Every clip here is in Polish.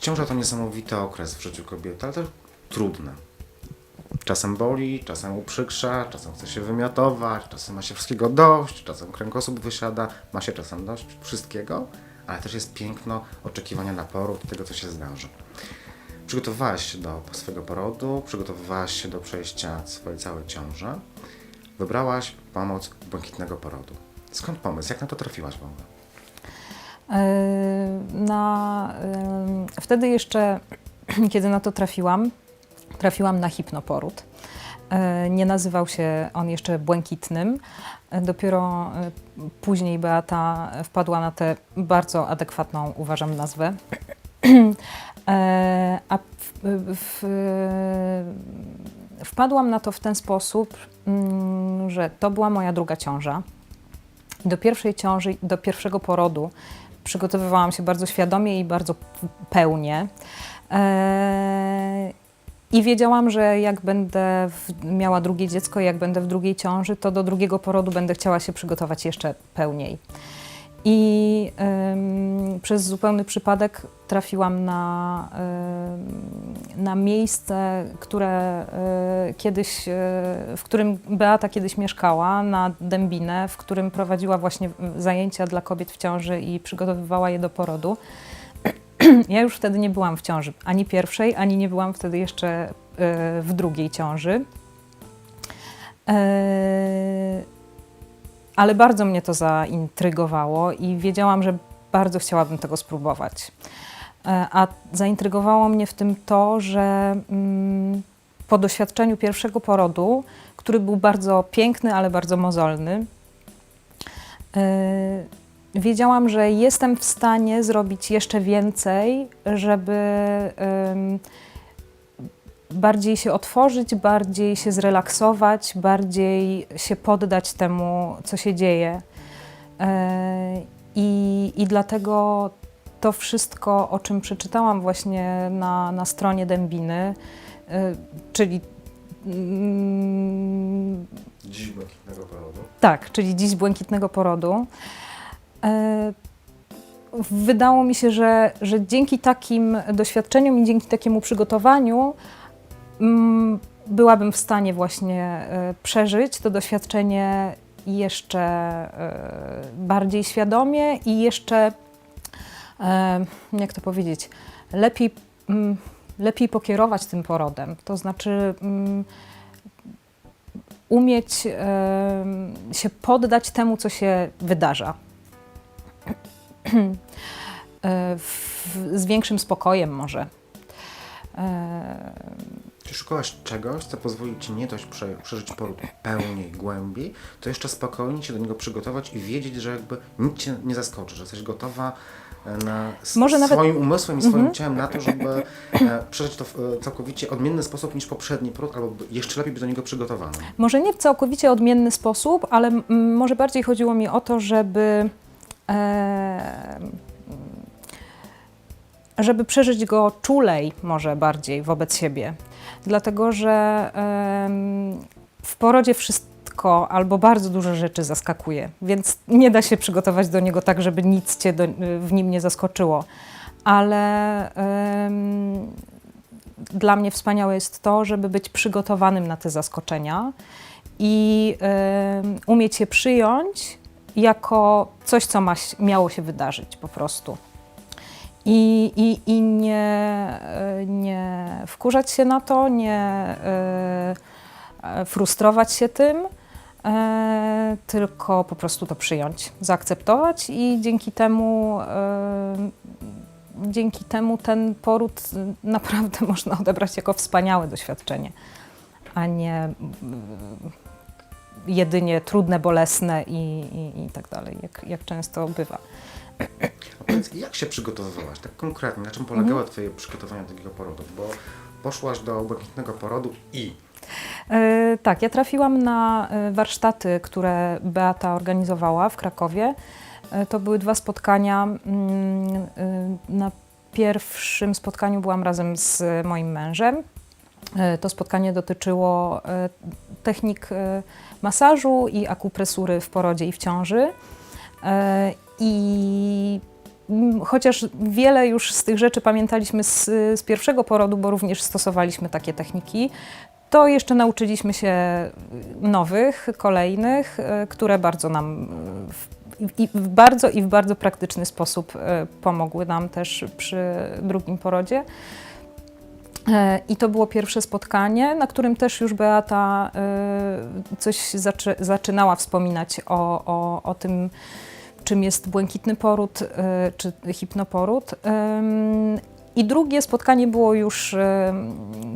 Ciąża to niesamowity okres w życiu kobiety, ale też trudny. Czasem boli, czasem uprzykrza, czasem chce się wymiotować, czasem ma się wszystkiego dość, czasem kręgosłup wysiada, ma się czasem dość wszystkiego, ale też jest piękno oczekiwania na poród, tego co się zdarzy. Przygotowywałaś się do swojego porodu, przygotowywałaś się do przejścia swojej całej ciąży. Wybrałaś pomoc błękitnego porodu. Skąd pomysł? Jak na to trafiłaś w ogóle? Wtedy jeszcze, kiedy na to trafiłam, trafiłam na hipnoporód. E, Nie nazywał się on jeszcze błękitnym. E, Dopiero e, później Beata wpadła na tę bardzo adekwatną, uważam, nazwę. A w, w, wpadłam na to w ten sposób, mm, że to była moja druga ciąża. Do pierwszej ciąży, do pierwszego porodu przygotowywałam się bardzo świadomie i bardzo pełnie. Eee, I wiedziałam, że jak będę miała drugie dziecko, jak będę w drugiej ciąży, to do drugiego porodu będę chciała się przygotować jeszcze pełniej. I przez zupełny przypadek trafiłam na, na miejsce, które e, kiedyś, e, w którym Beata kiedyś mieszkała, na Dębinę, w którym prowadziła właśnie zajęcia dla kobiet w ciąży i przygotowywała je do porodu. Ja już wtedy nie byłam w ciąży, ani pierwszej, ani nie byłam wtedy jeszcze e, w drugiej ciąży. Ale bardzo mnie to zaintrygowało i wiedziałam, że bardzo chciałabym tego spróbować. E, A zaintrygowało mnie w tym to, że mm, po doświadczeniu pierwszego porodu, który był bardzo piękny, ale bardzo mozolny, e, wiedziałam, że jestem w stanie zrobić jeszcze więcej, żeby bardziej się otworzyć, bardziej się zrelaksować, bardziej się poddać temu, co się dzieje. E, I, i dlatego to wszystko, o czym przeczytałam właśnie na, na stronie Dębiny, e, czyli mm, Dziś błękitnego porodu. tak, czyli dziś błękitnego porodu. E, Wydało mi się, że, że dzięki takim doświadczeniom i dzięki takiemu przygotowaniu byłabym w stanie właśnie e, przeżyć to doświadczenie jeszcze e, bardziej świadomie i jeszcze, e, jak to powiedzieć, lepiej, mm, lepiej pokierować tym porodem. To znaczy, mm, umieć się poddać temu, co się wydarza. Z większym spokojem może. Czy szukałaś czegoś, co pozwoli Ci nie dość prze, przeżyć poród pełniej, głębiej, to jeszcze spokojnie się do niego przygotować i wiedzieć, że jakby nic Cię nie zaskoczy, że jesteś gotowa e, na, Może nawet- swoim umysłem i swoim ciałem na to, żeby e, przeżyć to w e, całkowicie odmienny sposób niż poprzedni poród, albo jeszcze lepiej być do niego przygotowanym. może nie w całkowicie odmienny sposób, ale mm, może bardziej chodziło mi o to, żeby. E, żeby przeżyć go czulej, może bardziej wobec siebie. Dlatego, że w porodzie wszystko albo bardzo dużo rzeczy zaskakuje, więc nie da się przygotować do niego tak, żeby nic cię do, w nim nie zaskoczyło. Ale dla mnie wspaniałe jest to, żeby być przygotowanym na te zaskoczenia i umieć je przyjąć jako coś, co ma, miało się wydarzyć po prostu. I, i, i nie, nie wkurzać się na to, nie e, frustrować się tym, e, tylko po prostu to przyjąć, zaakceptować i dzięki temu, e, dzięki temu ten poród naprawdę można odebrać jako wspaniałe doświadczenie, a nie jedynie trudne, bolesne i, i, i tak dalej, jak, jak często bywa. A powiedz, jak się przygotowywałaś, tak konkretnie, na czym polegało Twoje przygotowanie do takiego porodu? Bo poszłaś do błękitnego porodu i E, Tak, ja trafiłam na e, warsztaty, które Beata organizowała w Krakowie. E, To były dwa spotkania. Mm, e, Na pierwszym spotkaniu byłam razem z moim mężem. E, To spotkanie dotyczyło e, technik e, masażu i akupresury w porodzie i w ciąży. E, I chociaż wiele już z tych rzeczy pamiętaliśmy z, z pierwszego porodu, bo również stosowaliśmy takie techniki, to jeszcze nauczyliśmy się nowych, kolejnych, e, które bardzo nam e, i w bardzo i w bardzo praktyczny sposób e, pomogły nam też przy drugim porodzie. I to było pierwsze spotkanie, na którym też już Beata coś zaczy, zaczynała wspominać o, o, o tym, czym jest błękitny poród e, czy hipnoporód. I drugie spotkanie było już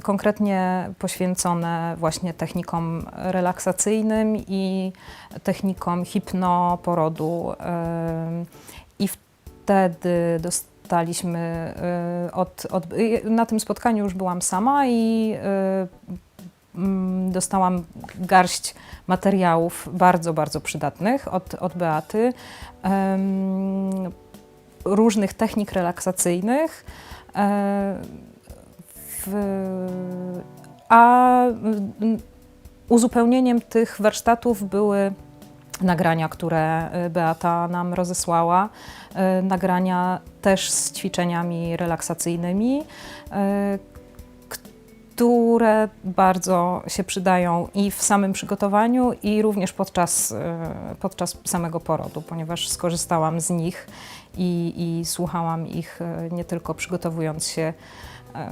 konkretnie poświęcone właśnie technikom relaksacyjnym i technikom hipnoporodu. I wtedy dostaliśmy y, od, od, y, na tym spotkaniu już byłam sama i y, dostałam garść materiałów bardzo, bardzo przydatnych od, od Beaty, różnych technik relaksacyjnych, e, a uzupełnieniem tych warsztatów były nagrania, które y, Beata nam rozesłała, y, nagrania też z ćwiczeniami relaksacyjnymi, które bardzo się przydają i w samym przygotowaniu, i również podczas, y, podczas samego porodu, ponieważ skorzystałam z nich i, i słuchałam ich y, nie tylko przygotowując się ym,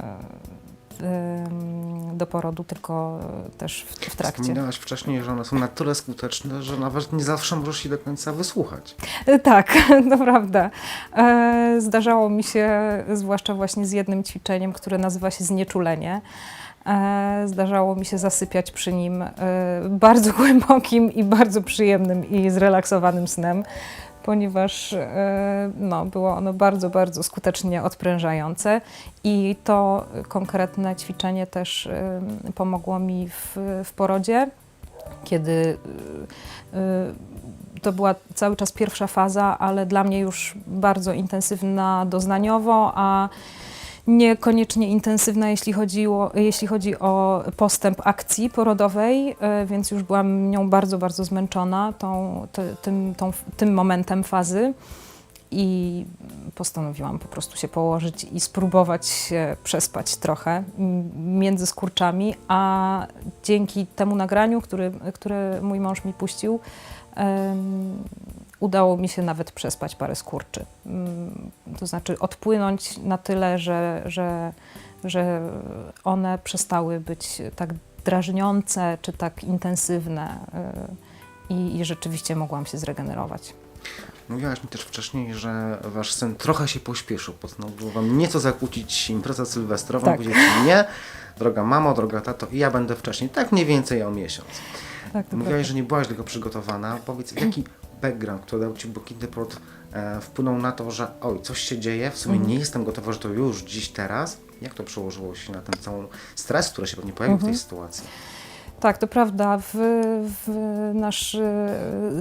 do porodu, tylko y, też w, w trakcie. Wspominałaś wcześniej, że one są na tyle skuteczne, że nawet nie zawsze możesz je do końca wysłuchać. E, Tak, to prawda. E, Zdarzało mi się, zwłaszcza właśnie z jednym ćwiczeniem, które nazywa się znieczulenie. e, Zdarzało mi się zasypiać przy nim e, bardzo głębokim i bardzo przyjemnym i zrelaksowanym snem, ponieważ e, no, było ono bardzo, bardzo skutecznie odprężające i to konkretne ćwiczenie też e, pomogło mi w, w porodzie, kiedy e, to była cały czas pierwsza faza, ale dla mnie już bardzo intensywna doznaniowo, a niekoniecznie intensywna, jeśli, chodziło, jeśli chodzi o postęp akcji porodowej, e, więc już byłam nią bardzo, bardzo zmęczona tą, ty- tym, tą, tym momentem fazy. I postanowiłam po prostu się położyć i spróbować się przespać trochę między skurczami, a dzięki temu nagraniu, który, które mój mąż mi puścił, udało mi się nawet przespać parę skurczy. Mm, To znaczy odpłynąć na tyle, że, że, że one przestały być tak drażniące czy tak intensywne y, i, i rzeczywiście mogłam się zregenerować. Mówiłaś mi też wcześniej, że wasz syn trochę się pośpieszył, postanowił wam nieco zakłócić imprezę sylwestrową, Tak. powiedzieć nie, droga mamo, droga tato, i ja będę wcześniej, tak mniej więcej o miesiąc. Tak, Mówiłaś, że nie byłaś do tego przygotowana. Powiedz, jaki background, który dał ci błękitny poród, e, wpłynął na to, że oj, coś się dzieje, w sumie Mhm. nie jestem gotowa, że to już dziś, teraz. Jak to przełożyło się na ten cały stres, który się pewnie pojawił w Mhm. tej sytuacji? Tak, to prawda. W, w nasz y,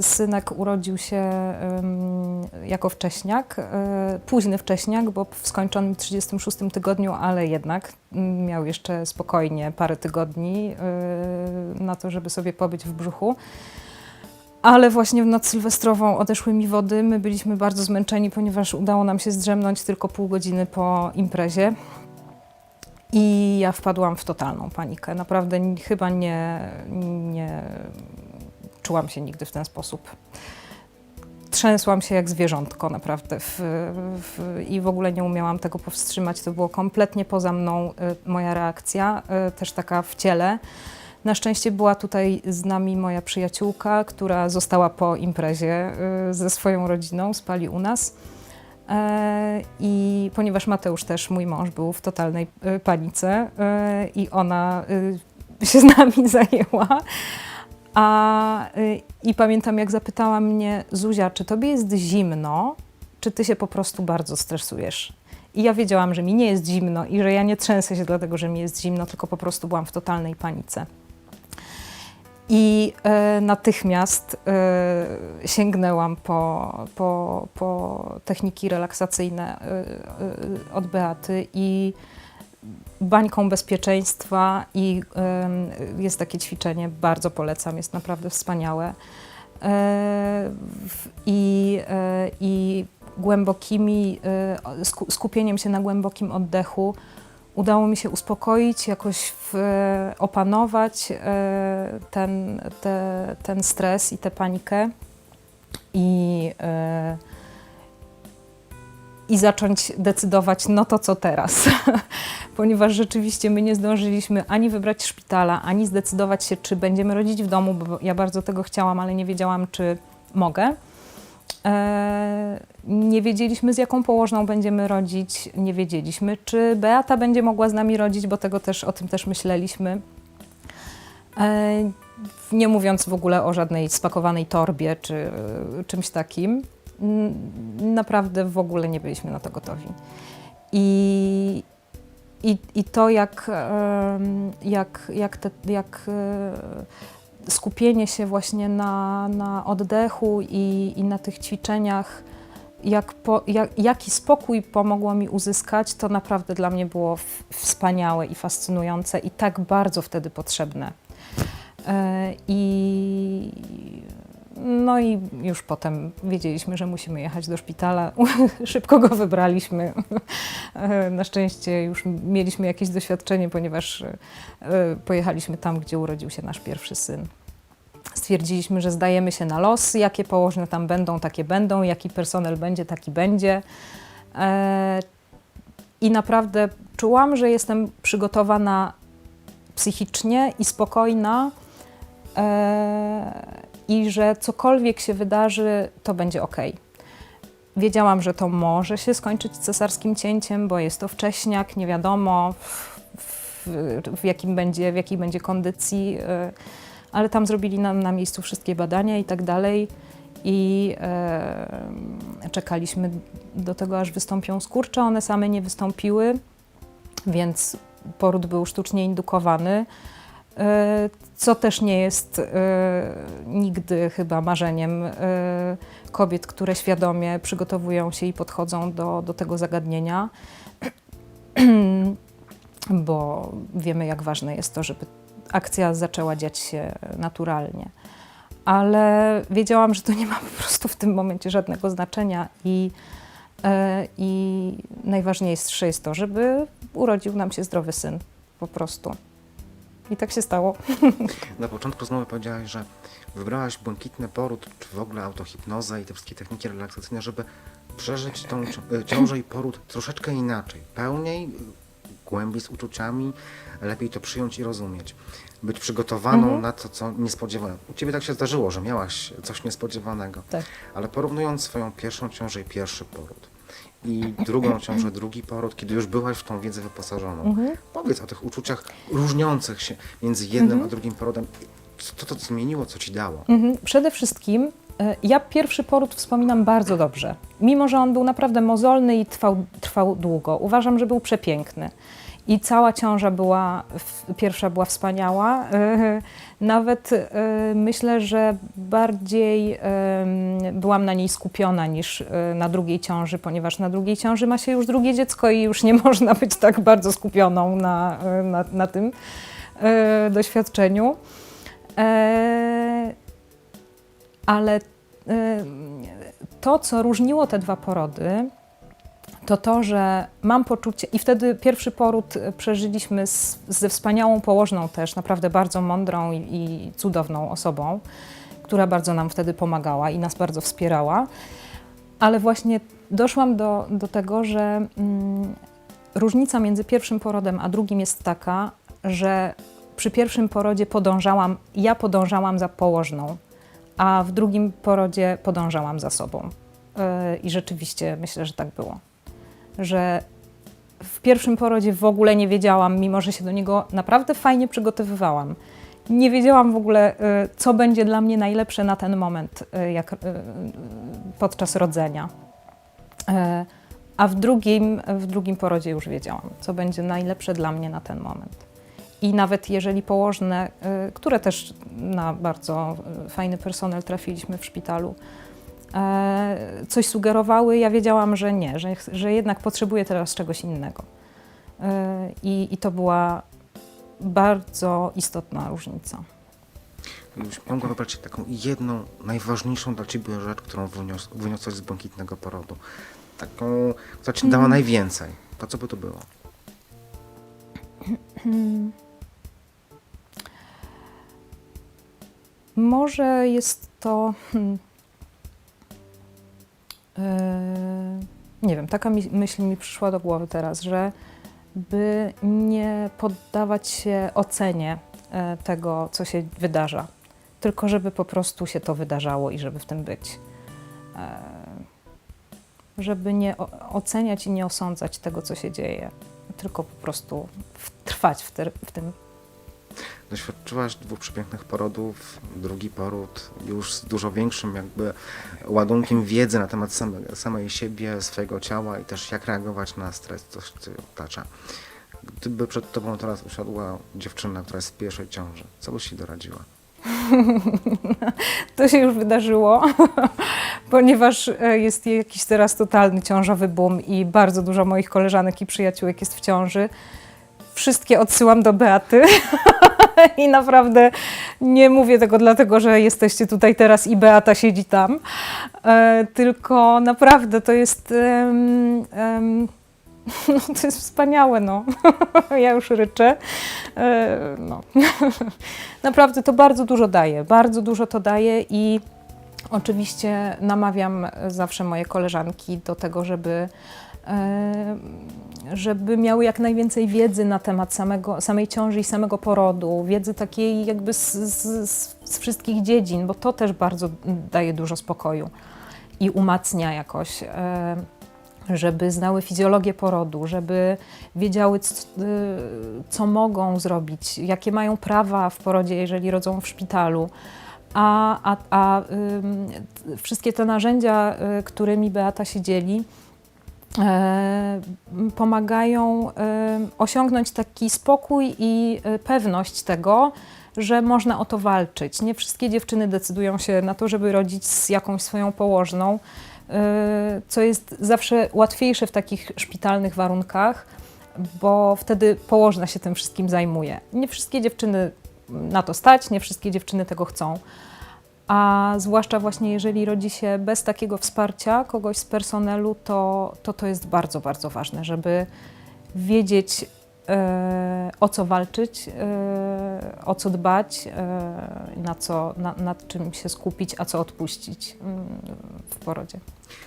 synek urodził się ym, jako wcześniak, y, późny wcześniak, bo w skończonym 36 tygodniu, ale jednak miał jeszcze spokojnie parę tygodni y, na to, żeby sobie pobyć w brzuchu. Ale właśnie w noc sylwestrową odeszły mi wody. My byliśmy bardzo zmęczeni, ponieważ udało nam się zdrzemnąć tylko pół godziny po imprezie. I ja wpadłam w totalną panikę. Naprawdę chyba nie, nie czułam się nigdy w ten sposób. Trzęsłam się jak zwierzątko, naprawdę. W, w, I w ogóle nie umiałam tego powstrzymać. To było kompletnie poza mną y, moja reakcja, y, też taka w ciele. Na szczęście była tutaj z nami moja przyjaciółka, która została po imprezie y, ze swoją rodziną, spali u nas. E, I ponieważ Mateusz też, mój mąż, był w totalnej e, panice e, i ona się z nami zajęła. A, I pamiętam, jak zapytała mnie, Zuzia, czy tobie jest zimno, czy ty się po prostu bardzo stresujesz? I ja wiedziałam, że mi nie jest zimno i że ja nie trzęsę się dlatego, że mi jest zimno, tylko po prostu byłam w totalnej panice. I e, natychmiast e, sięgnęłam po, po, po techniki relaksacyjne e, e, od Beaty i bańką bezpieczeństwa i jest takie ćwiczenie, bardzo polecam, jest naprawdę wspaniałe. E, I, głębokimi, y, sku- skupieniem się na głębokim oddechu udało mi się uspokoić, jakoś w, opanować y, ten, te, ten stres i tę panikę i, y, i zacząć decydować, no to co teraz. Ponieważ rzeczywiście my nie zdążyliśmy ani wybrać szpitala, ani zdecydować się, czy będziemy rodzić w domu, bo ja bardzo tego chciałam, ale nie wiedziałam, czy mogę. E, Nie wiedzieliśmy, z jaką położną będziemy rodzić, nie wiedzieliśmy, czy Beata będzie mogła z nami rodzić, bo tego też, o tym też myśleliśmy. E, Nie mówiąc w ogóle o żadnej spakowanej torbie czy e, czymś takim. Naprawdę w ogóle nie byliśmy na to gotowi. I, i, i to, jak, jak, jak, te, jak skupienie się właśnie na, na oddechu i, i na tych ćwiczeniach, jak po, jak, jaki spokój pomogło mi uzyskać, to naprawdę dla mnie było wspaniałe i fascynujące i tak bardzo wtedy potrzebne. E, I no i już potem wiedzieliśmy, że musimy jechać do szpitala. Szybko go wybraliśmy. Na szczęście już mieliśmy jakieś doświadczenie, ponieważ e, pojechaliśmy tam, gdzie urodził się nasz pierwszy syn. Stwierdziliśmy, że zdajemy się na los, jakie położne tam będą, takie będą, jaki personel będzie, taki będzie. E, I naprawdę czułam, że jestem przygotowana psychicznie i spokojna e, i że cokolwiek się wydarzy, to będzie ok. Wiedziałam, że to może się skończyć cesarskim cięciem, bo jest to wcześniak, nie wiadomo w, w, w, jakim będzie, w jakiej będzie kondycji, e, ale tam zrobili nam na miejscu wszystkie badania i tak dalej. I e, czekaliśmy do tego, aż wystąpią skurcze. One same nie wystąpiły, więc poród był sztucznie indukowany. E, co też nie jest e, nigdy chyba marzeniem e, kobiet, które świadomie przygotowują się i podchodzą do, do tego zagadnienia, bo wiemy, jak ważne jest to, żeby akcja zaczęła dziać się naturalnie. Ale wiedziałam, że to nie ma po prostu w tym momencie żadnego znaczenia i, i najważniejsze jest to, żeby urodził nam się zdrowy syn po prostu. I tak się stało. Na początku rozmowy powiedziałaś, że wybrałaś błękitny poród, czy w ogóle autohipnozę i te wszystkie techniki relaksacyjne, żeby przeżyć tą e, ciążę i poród troszeczkę inaczej, pełniej, głębiej z uczuciami, lepiej to przyjąć i rozumieć. Być przygotowaną Mhm. na to, co niespodziewane. U Ciebie tak się zdarzyło, że miałaś coś niespodziewanego. Tak. Ale porównując swoją pierwszą ciążę i pierwszy poród i drugą ciążę, drugi poród, kiedy już byłaś w tą wiedzę wyposażoną, Mhm. powiedz o tych uczuciach różniących się między jednym a drugim porodem. Co to zmieniło, co ci dało? Mhm. Przede wszystkim e, ja pierwszy poród wspominam bardzo dobrze. Mimo, że on był naprawdę mozolny i trwał, trwał długo. Uważam, że był przepiękny. I cała ciąża była, pierwsza była wspaniała. E, Nawet e, myślę, że bardziej byłam na niej skupiona niż e, na drugiej ciąży, ponieważ na drugiej ciąży ma się już drugie dziecko i już nie można być tak bardzo skupioną na, na, na tym doświadczeniu. Ale to, co różniło te dwa porody, to to, że mam poczucie, i wtedy pierwszy poród e, przeżyliśmy z, ze wspaniałą położną też, naprawdę bardzo mądrą i, i cudowną osobą, która bardzo nam wtedy pomagała i nas bardzo wspierała. Ale właśnie doszłam do, do tego, że mm, różnica między pierwszym porodem a drugim jest taka, że przy pierwszym porodzie podążałam, ja podążałam za położną, a w drugim porodzie podążałam za sobą. Yy, I rzeczywiście myślę, że tak było. Że w pierwszym porodzie w ogóle nie wiedziałam, mimo że się do niego naprawdę fajnie przygotowywałam. Nie wiedziałam w ogóle, y, co będzie dla mnie najlepsze na ten moment, y, jak, y, podczas rodzenia. A w drugim, w drugim porodzie już wiedziałam, co będzie najlepsze dla mnie na ten moment. I nawet jeżeli położne, które też na bardzo fajny personel trafiliśmy w szpitalu, coś sugerowały, ja wiedziałam, że nie, że, że jednak potrzebuję teraz czegoś innego. E, I, I to była bardzo istotna różnica. Mogła wybrać taką jedną, najważniejszą dla Ciebie rzecz, którą wynios, wyniosłaś z błękitnego porodu. Taką, która Ci dała najwięcej. To co by to było? Może jest to. Yy, nie wiem, taka myśl mi przyszła do głowy teraz, że by nie poddawać się ocenie e, tego, co się wydarza, tylko żeby po prostu się to wydarzało i żeby w tym być. E, żeby nie oceniać i nie osądzać tego, co się dzieje, tylko po prostu trwać w, w tym Doświadczyłaś dwóch przepięknych porodów, drugi poród już z dużo większym jakby ładunkiem wiedzy na temat same, samej siebie, swojego ciała i też jak reagować na stres, co ją otacza. Gdyby przed tobą teraz usiadła dziewczyna, która jest w pierwszej ciąży, co byś jej doradziła? To się już wydarzyło, ponieważ e, jest jakiś teraz totalny ciążowy boom i bardzo dużo moich koleżanek i przyjaciółek jest w ciąży. Wszystkie odsyłam do Beaty i naprawdę nie mówię tego dlatego, że jesteście tutaj teraz i Beata siedzi tam, e, tylko naprawdę to jest... em, em, no, to jest wspaniałe, no. ja już ryczę. E, no. Naprawdę to bardzo dużo daje, bardzo dużo to daje i oczywiście namawiam zawsze moje koleżanki do tego, żeby, żeby miały jak najwięcej wiedzy na temat samego, samej ciąży i samego porodu, wiedzy takiej jakby z, z, z wszystkich dziedzin, bo to też bardzo daje dużo spokoju i umacnia jakoś. Żeby znały fizjologię porodu, żeby wiedziały, y, co mogą zrobić, jakie mają prawa w porodzie, jeżeli rodzą w szpitalu. A, a, a wszystkie te narzędzia, y, którymi Beata się dzieli, pomagają y, osiągnąć taki spokój i y, pewność tego, że można o to walczyć. Nie wszystkie dziewczyny decydują się na to, żeby rodzić z jakąś swoją położną, co jest zawsze łatwiejsze w takich szpitalnych warunkach, bo wtedy położna się tym wszystkim zajmuje. Nie wszystkie dziewczyny na to stać, nie wszystkie dziewczyny tego chcą. A zwłaszcza właśnie jeżeli rodzi się bez takiego wsparcia kogoś z personelu, to to, to jest bardzo, bardzo ważne, żeby wiedzieć, e, o co walczyć, e, o co dbać, e, na co, na, nad czym się skupić, a co odpuścić mm, w porodzie.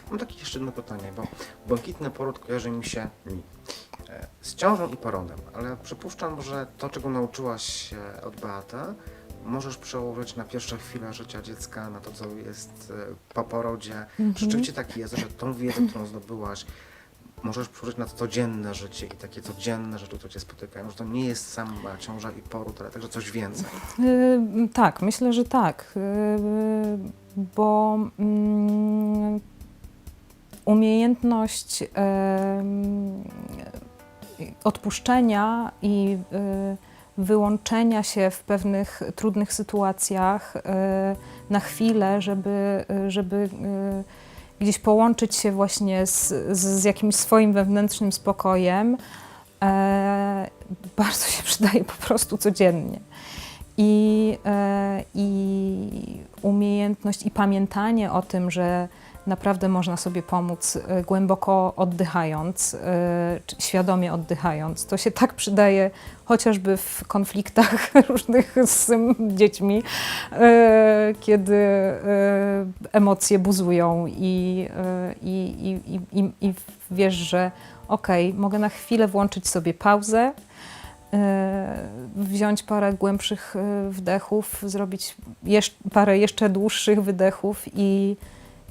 Mam takie jeszcze jedno pytanie, bo błękitny poród kojarzy mi się mi e, z ciążą i porodem, ale przypuszczam, że to, czego nauczyłaś się od Beaty, możesz przełożyć na pierwsze chwile życia dziecka, na to, co jest e, po porodzie. Rzeczywiście tak jest, że tą wiedzę, którą zdobyłaś, możesz przełożyć na codzienne życie i takie codzienne rzeczy, które cię spotykają, że to nie jest sama ciąża i poród, ale także coś więcej. Y, Tak, myślę, że tak, y, bo mm, umiejętność em, odpuszczenia i y, wyłączenia się w pewnych trudnych sytuacjach y, na chwilę, żeby, y, żeby y, gdzieś połączyć się właśnie z, z, jakimś swoim wewnętrznym spokojem, e, bardzo się przydaje po prostu codziennie. I, e, I umiejętność i pamiętanie o tym, że naprawdę można sobie pomóc e, głęboko oddychając, czy świadomie oddychając. To się tak przydaje chociażby w konfliktach różnych z dziećmi, e, kiedy emocje buzują i, i, i, i, i, wiesz, że okej, mogę na chwilę włączyć sobie pauzę, wziąć parę głębszych wdechów, zrobić jesz- parę jeszcze dłuższych wydechów i,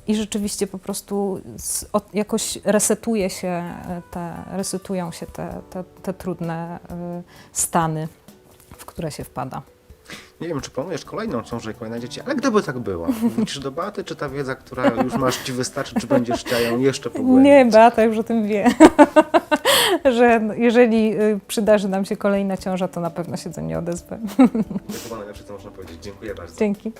i rzeczywiście po prostu z, od, jakoś resetuje się e, te, resetują się te, te, te trudne e, stany, w które się wpada. Nie wiem, czy planujesz kolejną ciążę i kolejne dzieci, ale gdyby tak było, wrócisz do Beaty, czy ta wiedza, która już masz, ci wystarczy, czy będziesz chciała ją jeszcze pogłębić? Nie, Beata już o tym wie, że jeżeli y, przydarzy nam się kolejna ciąża, to na pewno się do niej odezwę. To chyba najlepsze, co można powiedzieć. Dziękuję bardzo. Dzięki.